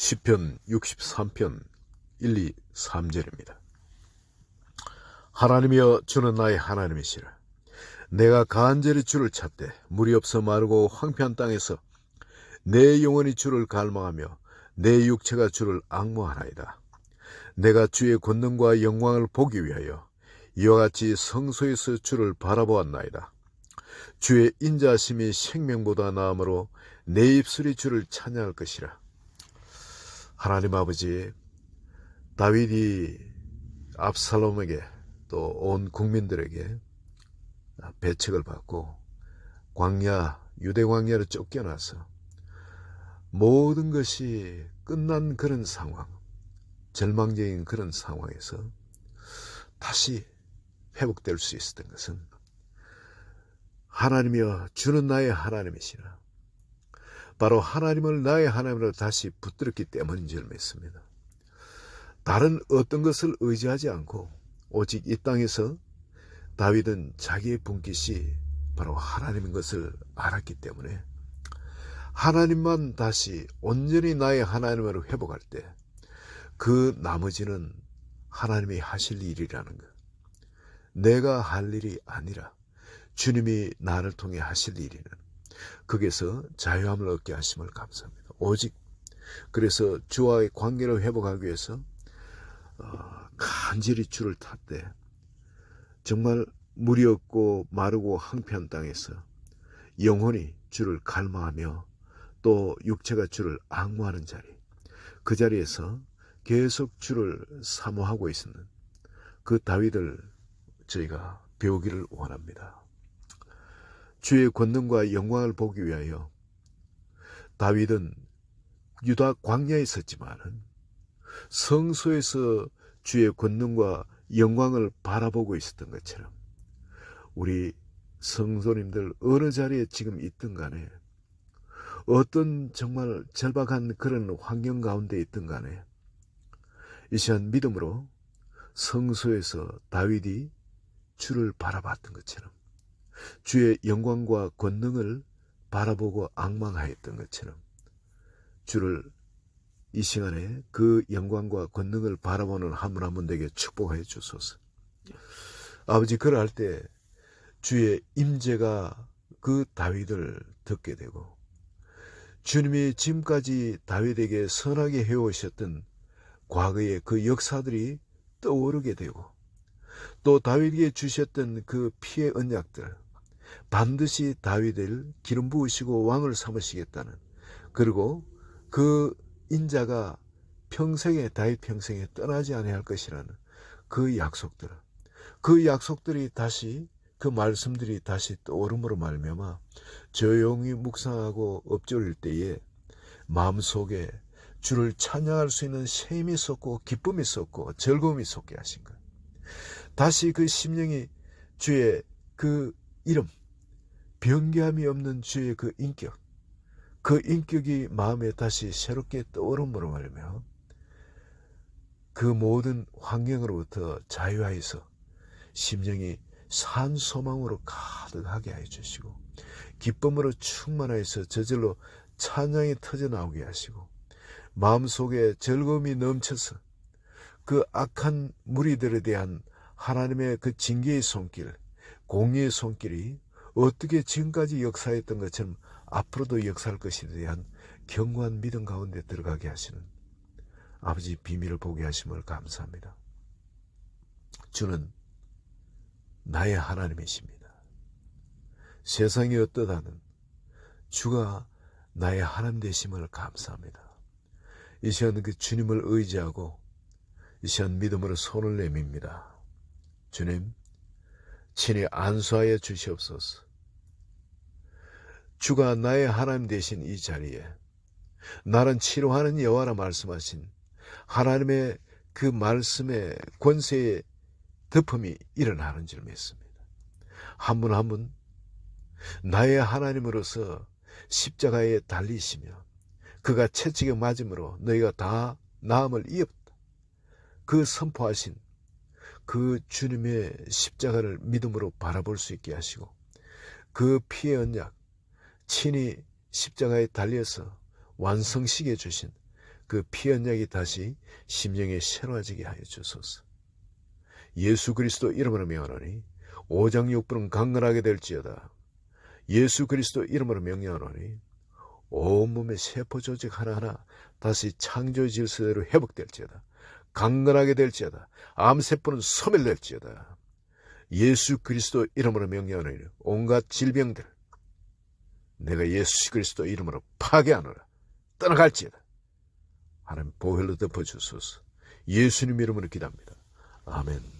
시편 63편 1, 2, 3절입니다. 하나님이여 주는 나의 하나님이시라. 내가 간절히 주를 찾되 물이 없어 마르고 황폐한 땅에서 내 영혼이 주를 갈망하며 내 육체가 주를 악모하나이다. 내가 주의 권능과 영광을 보기 위하여 이와 같이 성소에서 주를 바라보았나이다. 주의 인자심이 생명보다 나음으로 내 입술이 주를 찬양할 것이라. 하나님 아버지, 다윗이 압살롬에게 또 온 국민들에게 배척을 받고 광야, 유대 광야로 쫓겨나서 모든 것이 끝난 그런 상황, 절망적인 그런 상황에서 다시 회복될 수 있었던 것은 하나님이여 주는 나의 하나님이시라. 바로 하나님을 나의 하나님으로 다시 붙들었기 때문인 줄 믿습니다. 다른 어떤 것을 의지하지 않고 오직 이 땅에서 다윗은 자기의 분깃이 바로 하나님인 것을 알았기 때문에 하나님만 다시 온전히 나의 하나님으로 회복할 때 그 나머지는 하나님이 하실 일이라는 것. 내가 할 일이 아니라 주님이 나를 통해 하실 일이는 거기서 자유함을 얻게 하심을 감사합니다. 오직 그래서 주와의 관계를 회복하기 위해서 어, 간절히 주를 탔대. 정말 물이 없고 마르고 황폐한 땅에서 영혼이 주를 갈망하며 또 육체가 주를 악무하는 자리 그 자리에서 계속 주를 사모하고 있는 그 다윗을 저희가 배우기를 원합니다. 주의 권능과 영광을 보기 위하여 다윗은 유다 광야에 있었지만은 성소에서 주의 권능과 영광을 바라보고 있었던 것처럼 우리 성도님들 어느 자리에 지금 있든 간에 어떤 정말 절박한 그런 환경 가운데 있든 간에 이 시간 믿음으로 성소에서 다윗이 주를 바라봤던 것처럼 주의 영광과 권능을 바라보고 악망하였던 것처럼 주를 이 시간에 그 영광과 권능을 바라보는 한분 한분 되게 축복해 주소서. 아버지 그럴 때 주의 임재가 그 다윗을 듣게 되고 주님이 지금까지 다윗에게 선하게 해오셨던 과거의 그 역사들이 떠오르게 되고 또 다윗에게 주셨던 그 피의 언약들 반드시 다윗을 기름 부으시고 왕을 삼으시겠다는 그리고 그 인자가 평생에 다윗 평생에 떠나지 아니할 것이라는 그 약속들 그 약속들이 다시 그 말씀들이 다시 떠오름으로 말미암아 조용히 묵상하고 엎조릴 때에 마음속에 주를 찬양할 수 있는 셈이 솟고 기쁨이 솟고 즐거움이 솟게 하신 것. 다시 그 심령이 주의 그 이름, 변개함이 없는 주의 그 인격, 그 인격이 마음에 다시 새롭게 떠오름으로 말며 그 모든 환경으로부터 자유하여서 심령이 산 소망으로 가득하게 하여 주시고 기쁨으로 충만하여서 저절로 찬양이 터져 나오게 하시고 마음속에 즐거움이 넘쳐서 그 악한 무리들에 대한 하나님의 그 징계의 손길, 공의의 손길이 어떻게 지금까지 역사했던 것처럼 앞으로도 역사할 것에 대한 견고한 믿음 가운데 들어가게 하시는 아버지 비밀을 보게 하심을 감사합니다. 주는 나의 하나님이십니다. 세상이 어떠다는 주가 나의 하나님 되심을 감사합니다. 이 시간 그 주님을 의지하고 이 시간 믿음으로 손을 내밉니다. 주님, 친히 안수하여 주시옵소서. 주가 나의 하나님 되신 이 자리에 나는 치료하는 여호와라 말씀하신 하나님의 그 말씀의 권세의 덮음이 일어나는 줄 믿습니다. 한 분 한 분 나의 하나님으로서 십자가에 달리시며 그가 채찍에 맞음으로 너희가 다 나음을 이었다. 그 선포하신 그 주님의 십자가를 믿음으로 바라볼 수 있게 하시고 그 피의 언약 친히 십자가에 달려서 완성시켜 주신 그 피 언약이 다시 심령에 새로워지게 하여 주소서. 예수 그리스도 이름으로 명하노니 오장육부는 강건하게 될지어다. 예수 그리스도 이름으로 명령하노니 온몸의 세포 조직 하나하나 다시 창조 질서대로 회복될지어다. 강건하게 될지어다. 암세포는 소멸될지어다. 예수 그리스도 이름으로 명령하노니 온갖 질병들 내가 예수 그리스도 이름으로 파괴하노라. 떠나갈지어다. 하나님 보혈로 덮어주소서. 예수님 이름으로 기도합니다. 아멘.